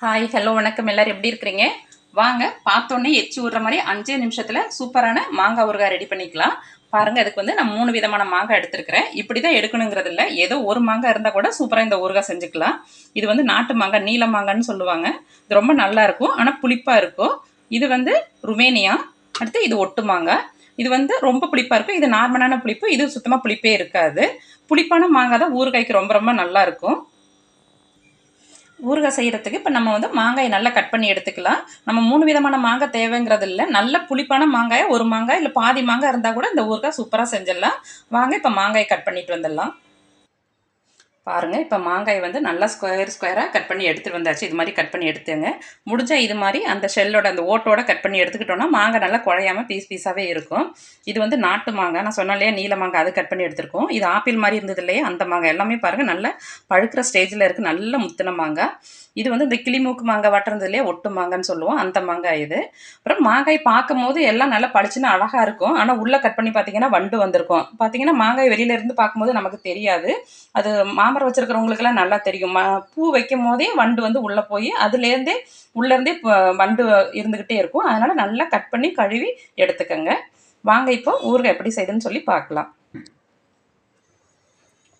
Hi hello வணக்கம். எல்லாரும் எப்படி இருக்கிறீங்க? வாங்க பார்த்தோன்னே எச்சி விடுற மாதிரி அஞ்சே நிமிஷத்தில் சூப்பரான மாங்காய் ஊறுகாய் ரெடி பண்ணிக்கலாம். பாருங்கள் அதுக்கு வந்து நான் மூணு விதமான மாங்காய் எடுத்துருக்கிறேன். இப்படி தான் எடுக்கணுங்கிறது இல்லை. ஏதோ ஒரு மாங்காய் இருந்தால் கூட சூப்பராக இந்த ஊறுகாய் செஞ்சுக்கலாம். இது வந்து நாட்டு மாங்காய் நீல மாங்கான்னு சொல்லுவாங்க. இது ரொம்ப நல்லா இருக்கும் ஆனால் புளிப்பாக இருக்கும். இது வந்து ருமேனியா அடுத்து இது ஒட்டு மாங்காய் இது வந்து ரொம்ப புளிப்பாக இருக்கும். இது நார்மலான புளிப்பு இது சுத்தமாக புளிப்பே இருக்காது. புளிப்பான மாங்காய் தான் ஊறுகாய்க்கு ரொம்ப ரொம்ப நல்லாயிருக்கும் ஊறுகாய் செய்கிறதுக்கு இப்போ நம்ம வந்து மாங்காயை நல்லா கட் பண்ணி எடுத்துக்கலாம். நம்ம மூணு விதமான மாங்காய் தேவைங்கிறது இல்லை. நல்ல புளிப்பான மாங்காயை ஒரு மாங்காய் இல்லை பாதி மாங்காய் இருந்தால் கூட இந்த ஊறுகாய் சூப்பராக செஞ்சிடலாம். வாங்க இப்போ மாங்காயை கட் பண்ணிட்டு வந்துடலாம். பாருங்கள் இப்போ மாங்காய் வந்து நல்லா ஸ்கொயர் ஸ்கொயராக கட் பண்ணி எடுத்துகிட்டு வந்தாச்சு. இது மாதிரி கட் பண்ணி எடுத்துங்க. முடிஞ்சால் இது மாதிரி அந்த ஷெல்லோட அந்த ஓட்டோட கட் பண்ணி எடுத்துக்கிட்டோம்னா மாங்காய் நல்லா குழையாம பீஸ் பீஸாகவே இருக்கும். இது வந்து நாட்டு மாங்காய். நான் சொன்னாலே இல்லையா நீல மாங்காய் அது கட் பண்ணி எடுத்திருக்கோம். இது ஆப்பிள் மாதிரி இருந்தது இல்லையா அந்த மாங்காய். எல்லாமே பாருங்கள் நல்லா பழுக்கிற ஸ்டேஜில் இருக்குது நல்ல முத்தின மாங்காய். இது வந்து இந்த கிளிமூக்கு மாங்காய் வட்டுறது இல்லையா ஒட்டு மாங்கான்னு சொல்லுவோம். அந்த மாங்காய் இது. அப்புறம் மாங்காய் பார்க்கும் போது எல்லாம் நல்லா பளிச்சுன்னு அழகாக இருக்கும். ஆனால் உள்ளே கட் பண்ணி பார்த்தீங்கன்னா வண்டு வந்திருக்கும். பார்த்தீங்கன்னா மாங்காய் வெளியிலேருந்து பார்க்கும்போது நமக்கு தெரியாது. அது தாமரை வச்சிருக்கிறவங்களுக்கெல்லாம் நல்லா தெரியும். பூ வைக்கும் போதே வண்டு வந்து உள்ளே போய் அதுலேருந்தே உள்ளேருந்தே வண்டு இருந்துக்கிட்டே இருக்கும். அதனால் நல்லா கட் பண்ணி கழுவி எடுத்துக்கோங்க. வாங்க இப்போ ஊறுகாய் எப்படி செய்யுதுன்னு சொல்லி பார்க்கலாம்.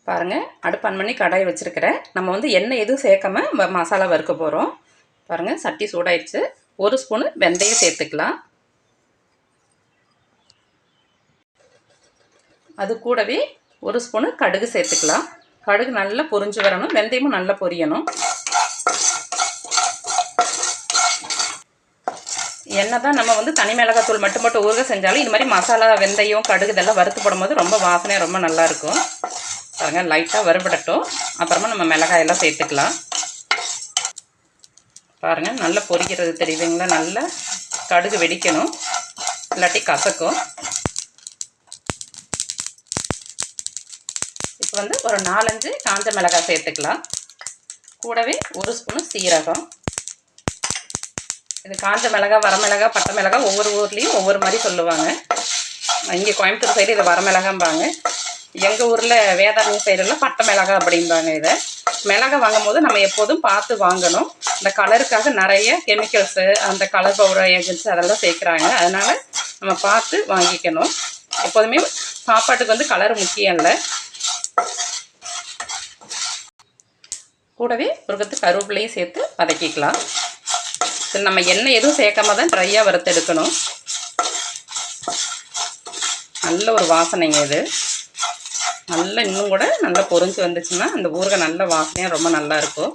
பாருங்கள் அடுப்பு ஆன் பண்ணி கடாய் வச்சுருக்கிறேன். நம்ம வந்து எண்ணெய் எதுவும் சேர்க்காம மசாலா வறுக்க போகிறோம் பாருங்கள் சட்டி சூடாயிடுச்சு. ஒரு ஸ்பூனு வெந்தயம் சேர்த்துக்கலாம். அது கூடவே ஒரு ஸ்பூனு கடுகு சேர்த்துக்கலாம். கடுகு நல்லா பொரிஞ்சு வரணும். வெந்தயமும் நல்லா பொரியணும். என்ன தான் நம்ம வந்து தனி மிளகாத்தூள் மட்டும் மட்டும் ஊறுக செஞ்சாலும் இது மாதிரி மசாலா வெந்தயம் கடுகு இதெல்லாம் வறுத்து போடும்போது ரொம்ப வாசனையாக ரொம்ப நல்லா இருக்கும். பாருங்க லைட்டாக வறுபடட்டும். அப்புறமா நம்ம மிளகாயெல்லாம் சேர்த்துக்கலாம். பாருங்க நல்லா பொரிக்கிறது தெரியுதுங்களா? நல்லா கடுகு வெடிக்கணும். இல்லாட்டி கசக்கும். வந்து ஒரு நாலஞ்சு காஞ்ச மிளகாய் சேர்த்துக்கலாம். கூடவே ஒரு ஸ்பூனு சீரகம். இது காஞ்ச மிளகா வரமிளகா பட்டை மிளகா ஒவ்வொரு ஊர்லேயும் ஒவ்வொரு மாதிரி சொல்லுவாங்க. இங்கே கோயம்புத்தூர் சைடு இதை வரமிளகாம்பாங்க எங்கள் ஊரில் வேதாரண்யம் சைடெல்லாம் பட்டை மிளகாய் அப்படிம்பாங்க இதை. மிளகா வாங்கும்போது நம்ம எப்போதும் பார்த்து வாங்கணும். இந்த கலருக்காக நிறைய கெமிக்கல்ஸு அந்த கலர் பவுடர் ஏஜென்ட்ஸ் அதெல்லாம் சேர்க்குறாங்க. அதனால் நம்ம பார்த்து வாங்கிக்கணும். எப்போதுமே சாப்பாட்டுக்கு வந்து கலர் முக்கியம் இல்லை. கூடவே ஒரு கத்து கருவேப்பிலையும் சேர்த்து வதக்கிக்கலாம். சரி நம்ம எண்ணெய் எதுவும் சேர்க்காம தான் ட்ரையாக வறுத்தெடுக்கணும் நல்ல ஒரு வாசனைங்க இது. நல்லா இன்னும் கூட நல்லா பொரிஞ்சு வந்துச்சுன்னா அந்த ஊறுகாய் நல்ல வாசனையாக ரொம்ப நல்லா இருக்கும்.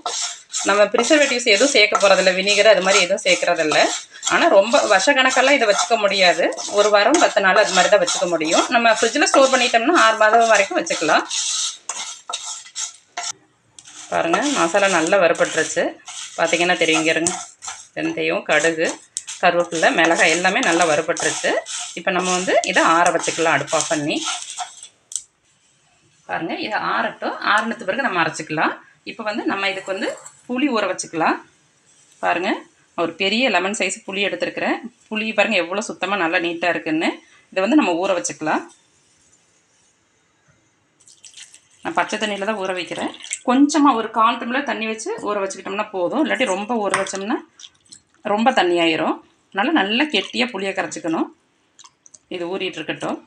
நம்ம ப்ரிசர்வேட்டிவ்ஸ் எதுவும் சேர்க்க போகிறதில்ல வினிகர் அது மாதிரி எதுவும் சேர்க்குறதில்ல. ஆனால் ரொம்ப வருஷக்கணக்கெல்லாம் இதை வச்சுக்க முடியாது. ஒரு வாரம் பத்து நாள் அது மாதிரி தான் வச்சுக்க முடியும். நம்ம ஃப்ரிட்ஜில் ஸ்டோர் பண்ணிட்டோம்னா ஆறு மாதம் வரைக்கும் வச்சுக்கலாம். பாருங்கள் மசாலா நல்லா வறுபட்டுருச்சு. பார்த்தீங்கன்னா தெரியுங்கிறங்க வெந்தயம் கடுகு கருவேப்பில்லை மிளகாய் எல்லாமே நல்லா வறுபட்டுருச்சு. இப்போ நம்ம வந்து இதை ஆற வச்சுக்கலாம் அடுப்பு ஆஃப் பண்ணி. பாருங்கள் இதை ஆறட்டும். ஆறுனது பிறகு நம்ம அரைச்சிக்கலாம். இப்போ வந்து நம்ம இதுக்கு வந்து புளி ஊற வச்சுக்கலாம். பாருங்கள் ஒரு பெரிய லெமன் சைஸ் புளி எடுத்துருக்கிறேன். புளி பாருங்கள் எவ்வளோ சுத்தமாக நல்லா நீட்டாக இருக்குன்னு. இதை வந்து நம்ம ஊற வச்சுக்கலாம். நான் பச்சை தண்ணியில் தான் ஊற வைக்கிறேன். கொஞ்சமாக ஒரு கால் டம்ளர் தண்ணி வச்சு ஊற வச்சுக்கிட்டோம்னா போதும். இல்லாட்டி ரொம்ப ஊற வச்சோம்னா ரொம்ப தண்ணி ஆயிரும். அதனால் நல்லா கெட்டியாக புளியை கரைச்சிக்கணும். இது ஊறிட்டு இருக்கட்டும்.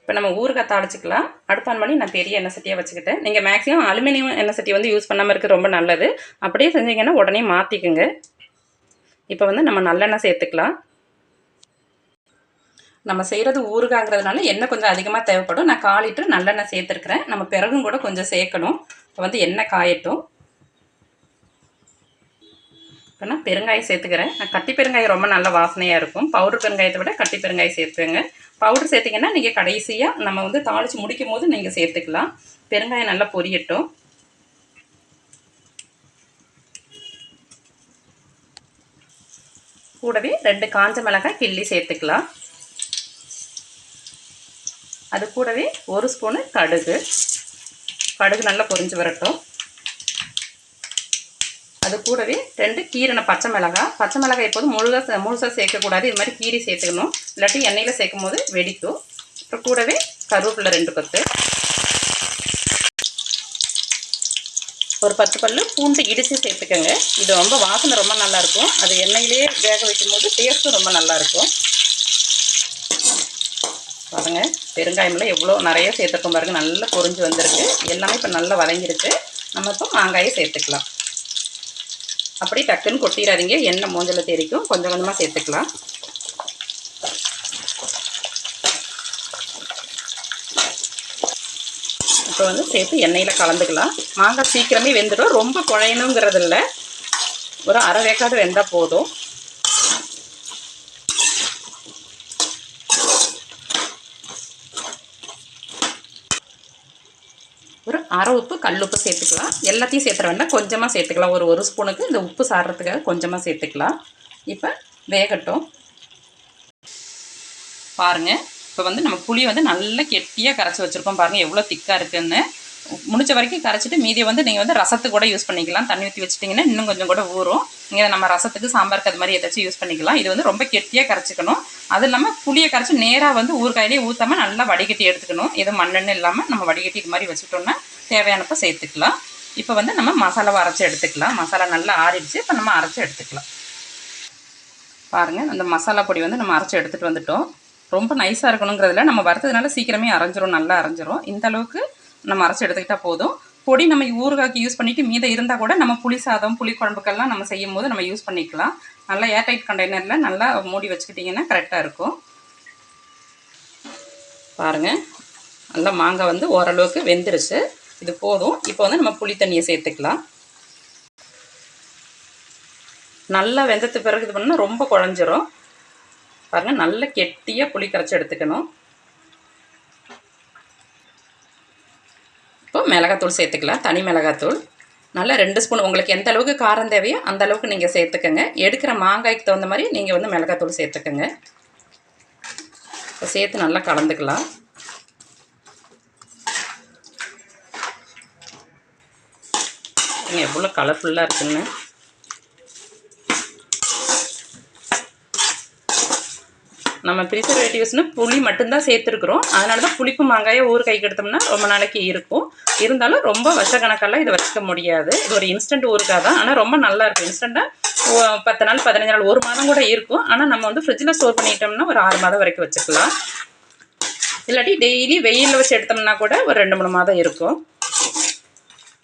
இப்போ நம்ம ஊறுகாய் தாளிச்சிக்கலாம் அடுப்பான் பண்ணி நான் பெரிய எண்ணெய் சட்டியாக வச்சுக்கிட்டேன். நீங்கள் மேக்ஸிமம் அலுமினியம் எண்ணெய் சட்டி வந்து யூஸ் பண்ணாமல் இருக்க ரொம்ப நல்லது. அப்படியே செஞ்சீங்கன்னா உடனே மாற்றிக்குங்க இப்போ வந்து நம்ம நல்லெண்ணெய் சேர்த்துக்கலாம். நம்ம செய்கிறது ஊறுகாங்கிறதுனால எண்ணெய் கொஞ்சம் அதிகமாக தேவைப்படும். நான் கால் லிட்டர் நல்லெண்ணெய் சேர்த்துருக்குறேன். நம்ம பிறகும் கூட கொஞ்சம் சேர்க்கணும். இப்போ வந்து எண்ணெய் காயட்டும். இப்போ நான் பெருங்காயம் சேர்த்துக்கிறேன். நான் கட்டி பெருங்காயம் ரொம்ப நல்ல வாசனையாக இருக்கும். பவுடர் பெருங்காயத்தை விட கட்டி பெருங்காயம் சேர்த்துக்கோங்க. பவுடர் சேர்த்திங்கன்னா நீங்கள் கடைசியாக நம்ம வந்து தாளித்து முடிக்கும் போது நீங்கள் சேர்த்துக்கலாம். பெருங்காயம் நல்லா பொரியட்டும். கூடவே ரெண்டு காஞ்ச மிளகாய் கிள்ளி சேர்த்துக்கலாம். அது கூடவே ஒரு ஸ்பூனு கடுகு. கடுகு நல்லா பொரிஞ்சு வரட்டும். அது கூடவே ரெண்டு கீரனை பச்சை மிளகாய் பச்சை மிளகாய் எப்போதும் முழுக முழுசாக சேர்க்கக்கூடாது. இது மாதிரி கீரி சேர்த்துக்கணும். இல்லாட்டி எண்ணெயில் சேர்க்கும் போது வெடிக்கும். அப்புறம் கூடவே கருவேப்பிலை ரெண்டு பத்து ஒரு பத்து பல்லு பூண்டு இடித்து சேர்த்துக்கோங்க. இது ரொம்ப வாசனை ரொம்ப நல்லாயிருக்கும் அது எண்ணெயிலேயே வேக வைக்கும் போது டேஸ்ட்டும் ரொம்ப நல்லாயிருக்கும் பாருங்க பெருங்காயமெல்லாம் எவ்வளோ நிறைய சேர்த்துருக்கோம் பாருங்க நல்லா பொறிஞ்சு வந்திருக்கு. எல்லாமே இப்போ நல்லா வதங்கிருக்கு. நம்ம இப்போ மாங்காயை சேர்த்துக்கலாம். அப்படி டக்குன்னு கொட்டிடாதீங்க. எண்ணெய் மூஞ்சல தெரிக்கும் கொஞ்சம் கொஞ்சமாக சேர்த்துக்கலாம். இப்போ வந்து சேர்த்து எண்ணெயில் கலந்துக்கலாம். மாங்காய் சீக்கிரமே வெந்துடும். ரொம்ப குழையணுங்கிறது இல்லை ஒரு அரை வேக்காடு வெந்தால் போதும். அரை உப்பு கல் உப்பு சேர்த்துக்கலாம். எல்லாத்தையும் சேர்த்துற வேண்டாம். கொஞ்சமாக சேர்த்துக்கலாம். ஒரு ஒரு ஸ்பூனுக்கு இந்த உப்பு சாடுறதுக்காக கொஞ்சமாக சேர்த்துக்கலாம். இப்போ வேகட்டும். பாருங்கள் இப்போ வந்து நம்ம புளி வந்து நல்லா கெட்டியாக கரைச்சி வச்சுருக்கோம் பாருங்கள் எவ்வளோ திக்காக இருக்குதுன்னு முடிச்ச வரைக்கும் கரைச்சிட்டு மீதியை வந்து நீங்கள் வந்து ரசத்துக்கு கூட யூஸ் பண்ணிக்கலாம். தண்ணி ஊற்றி வச்சிட்டிங்கன்னா இன்னும் கொஞ்சம் கூட ஊறும். நீங்கள் நம்ம ரசத்துக்கு சாம்பாருக்கு அது மாதிரி ஏதாச்சும் யூஸ் பண்ணிக்கலாம். இது வந்து ரொம்ப கெட்டியாக கரைச்சிக்கணும். அது இல்லாமல் புளியை கரைச்சி நேராக வந்து ஊறுகாயிலே ஊற்றாமல் நல்லா வடிகட்டி எடுத்துக்கணும். எதுவும் மண்ணெண்ணு இல்லாமல் நம்ம வடிகட்டி இது மாதிரி வச்சுட்டோம்னா தேவையானப்போ சேர்த்துக்கலாம். இப்போ வந்து நம்ம மசாலாவை அரைச்சி எடுத்துக்கலாம். மசாலா நல்லா ஆறிடுச்சு. இப்போ நம்ம அரைச்சி எடுத்துக்கலாம். பாருங்கள் அந்த மசாலா பொடி வந்து நம்ம அரைச்சி எடுத்துகிட்டு வந்துட்டோம். ரொம்ப நைஸாக இருக்கணுங்கிறதுல நம்ம வறுத்ததுனால சீக்கிரமே அரைஞ்சிரும் நல்லா அரைஞ்சிரும். இந்த அளவுக்கு நம்ம அரைச்சி எடுத்துக்கிட்டால் போதும். பொடி நம்ம ஊறுகாய்க்கு யூஸ் பண்ணிவிட்டு மீதம் இருந்தால் கூட நம்ம புளி சாதம் புளி குழம்புக்கெல்லாம் நம்ம செய்யும் போது நம்ம யூஸ் பண்ணிக்கலாம். நல்லா ஏர்டைட் கண்டெய்னரில் நல்லா மூடி வச்சுக்கிட்டிங்கன்னா கரெக்டாக இருக்கும். பாருங்கள் நல்லா மாங்காய் வந்து ஓரளவுக்கு வெந்துருச்சு. இது போதும். இப்போ வந்து நம்ம புளி தண்ணியை சேர்த்துக்கலாம். நல்லா வெந்தத்து பிறகு இது பண்ணால் ரொம்ப குழஞ்சிரும். பாருங்கள் நல்ல கெட்டியாக புளி கரைச்சி எடுத்துக்கணும். இப்போ மிளகாத்தூள் சேர்த்துக்கலாம். தனி மிளகாத்தூள். நல்லா ரெண்டு ஸ்பூன். உங்களுக்கு எந்த அளவுக்கு காரம் தேவையோ அந்த அளவுக்கு நீங்கள் சேர்த்துக்கோங்க. எடுக்கிற மாங்காய்க்கு தகுந்த மாதிரி நீங்கள் வந்து மிளகாத்தூள் சேர்த்துக்கோங்க. இப்போ சேர்த்து நல்லா கலந்துக்கலாம். எவ்வளோ கலர்ஃபுல்லாக இருக்குன்னு. நம்ம ப்ரிசர்வேட்டிவ்ஸ்னு புளி மட்டும்தான் சேர்த்துருக்குறோம். அதனால தான் புளிப்பு மாங்காயை ஊர் கைக்கு எடுத்தோம்னா ரொம்ப நாளைக்கு இருக்கும். இருந்தாலும் ரொம்ப வருஷக்கணக்கெல்லாம் இதை வச்சுக்க முடியாது. இது ஒரு இன்ஸ்டன்ட் ஊருக்காக தான். ஆனால் ரொம்ப நல்லா இருக்கும். இன்ஸ்டண்ட்டாக பத்து நாள் பதினஞ்சு நாள் ஒரு மாதம் கூட இருக்கும். ஆனால் நம்ம வந்து ஃப்ரிட்ஜில் ஸ்டோர் பண்ணிட்டோம்னா ஒரு ஆறு மாதம் வரைக்கும் வச்சுக்கலாம். இல்லாட்டி டெய்லி வெயிலில் வச்சு எடுத்தோம்னா கூட ஒரு ரெண்டு மூணு மாதம் இருக்கும்.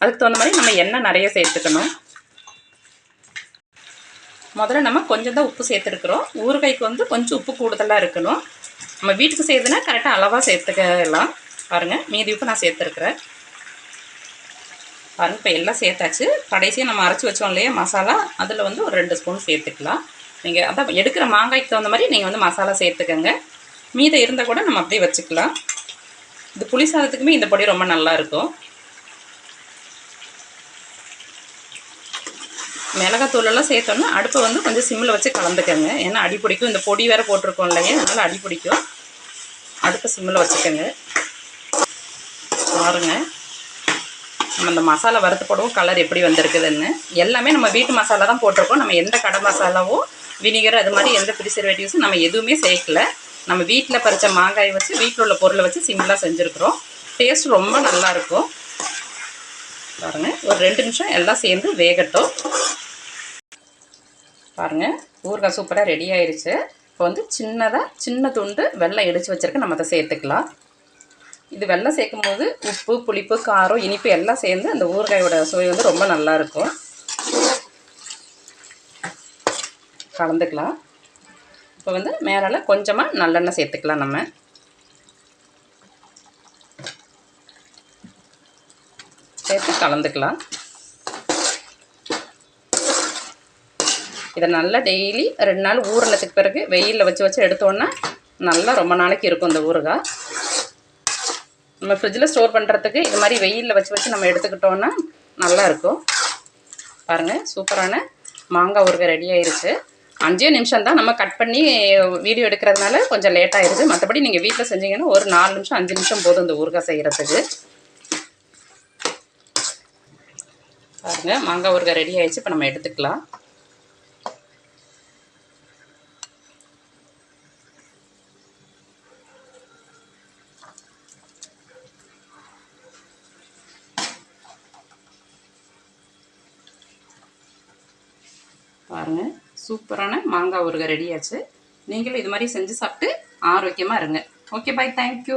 அதுக்கு தகுந்த மாதிரி நம்ம எண்ணெய் நிறைய சேர்த்துக்கணும். முதல்ல நம்ம கொஞ்சம் தான் உப்பு சேர்த்துருக்குறோம். ஊறுகாய்க்கு வந்து கொஞ்சம் உப்பு கூடுதலாக இருக்கணும். நம்ம வீட்டுக்கு செய்யுதுன்னா கரெக்டாக அளவாக சேர்த்துக்கலாம். பாருங்கள் மீதி உப்பு நான் சேர்த்துருக்குறேன். பாருங்கள் இப்போ எல்லாம் சேர்த்தாச்சு. கடைசியாக நம்ம அரைச்சி வச்சோம் இல்லையா மசாலா? அதில் வந்து ஒரு ரெண்டு ஸ்பூன் சேர்த்துக்கலாம். நீங்கள் அதான் எடுக்கிற மாங்காய்க்கு தகுந்த மாதிரி நீங்கள் வந்து மசாலா சேர்த்துக்கோங்க. மீதை இருந்தால் கூட நம்ம அப்படியே வச்சுக்கலாம். இது புளி சாதத்துக்குமே இந்த பொடி ரொம்ப நல்லாயிருக்கும் மிளகாத்தூளெல்லாம் சேர்த்தோன்னா அடுப்பை வந்து கொஞ்சம் சிம்மில் வச்சு கலந்துக்கோங்க. ஏன்னா அடி பிடிக்கும். இந்த பொடி வேறு போட்டிருக்கோம் இல்லையா அதனால் அடி பிடிக்கும். அடுப்பை சிம்மில் வச்சுக்கோங்க. பாருங்க. நம்ம இந்த மசாலா வறுத்து போடவும். கலர் எப்படி வந்திருக்குதுன்னு. எல்லாமே நம்ம வீட்டு மசாலா தான் போட்டிருக்கோம். நம்ம எந்த கடை மசாலாவோ வினிகர் அது மாதிரி எந்த ப்ரிசர்வேட்டிவ்ஸும் நம்ம எதுவுமே சேர்க்கல. நம்ம வீட்டில் பறித்த மாங்காயை வச்சு வீட்டில் உள்ள பொருளை வச்சு சிம்பிளாக செஞ்சுருக்குறோம். டேஸ்ட் ரொம்ப நல்லாயிருக்கும் பாருங்கள் ஒரு ரெண்டு நிமிஷம் எல்லாம் சேர்ந்து வேகட்டும். பாருங்கள் ஊறுகாய் சூப்பராக ரெடி ஆயிடுச்சு இப்போ வந்து சின்னதாக சின்ன துண்டு வெள்ளம் இடித்து வச்சுருக்க. நம்ம அதை சேர்த்துக்கலாம். இது வெள்ளம் சேர்க்கும் போது உப்பு புளிப்பு காரம் இனிப்பு எல்லாம் சேர்ந்து அந்த ஊறுகாயோட சுவை வந்து ரொம்ப நல்லாயிருக்கும் கலந்துக்கலாம். இப்போ வந்து மேலால் கொஞ்சமாக நல்லெண்ணெய் சேர்த்துக்கலாம் நம்ம. சேர்த்து கலந்துக்கலாம். இதை நல்லா டெய்லி ரெண்டு நாள் ஊறினதுக்கு பிறகு வெயிலில் வச்சு வச்சு எடுத்தோன்னா நல்லா ரொம்ப நாளைக்கு இருக்கும் இந்த ஊறுகாய் நம்ம ஃப்ரிட்ஜில் ஸ்டோர் பண்ணுறதுக்கு இது மாதிரி வெயிலில் வச்சு வச்சு நம்ம எடுத்துக்கிட்டோன்னா நல்லா இருக்கும். பாருங்கள் சூப்பரான மாங்காய் ஊறுகாய் ரெடி ஆயிருச்சு. அஞ்சே நிமிஷம் தான். நம்ம கட் பண்ணி வீடியோ எடுக்கிறதுனால கொஞ்சம் லேட் ஆயிடுது மற்றபடி நீங்கள் வீட்டில் செஞ்சீங்கன்னா ஒரு நாலு நிமிஷம் அஞ்சு நிமிஷம் போதும் இந்த ஊறுகாய் செய்கிறதுக்கு பாருங்கள் மாங்காய் ஊறுகாய் ரெடி ஆயிடுச்சு இப்போ நம்ம எடுத்துக்கலாம். பாருங்கள் சூப்பரான மாங்காய் ஊறுகாய் ரெடியாச்சு நீங்களும் இது மாதிரி செஞ்சு சாப்பிட்டு ஆரோக்கியமாக இருங்க. Okay bye thank you